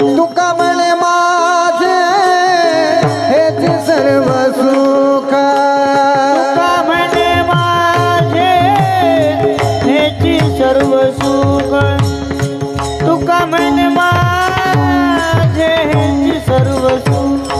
तुका म्हणे माझे हेच सर्व सुख. तुका म्हणे माझे सर्व सुख. तुका म्हणे माझे सर्व सुख.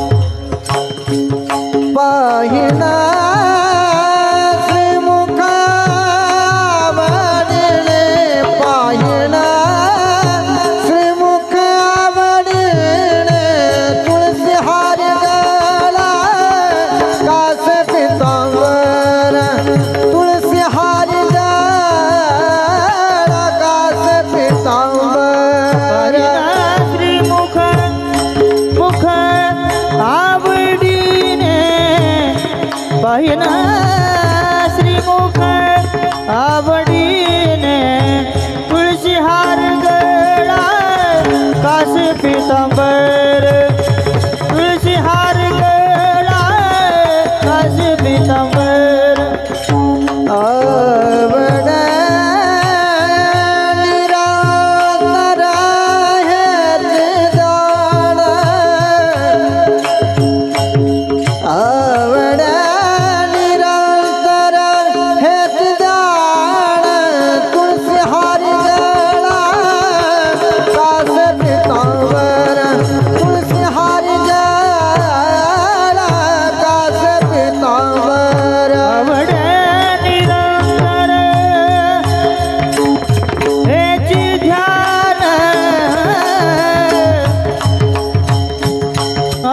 Hiện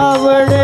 அவளே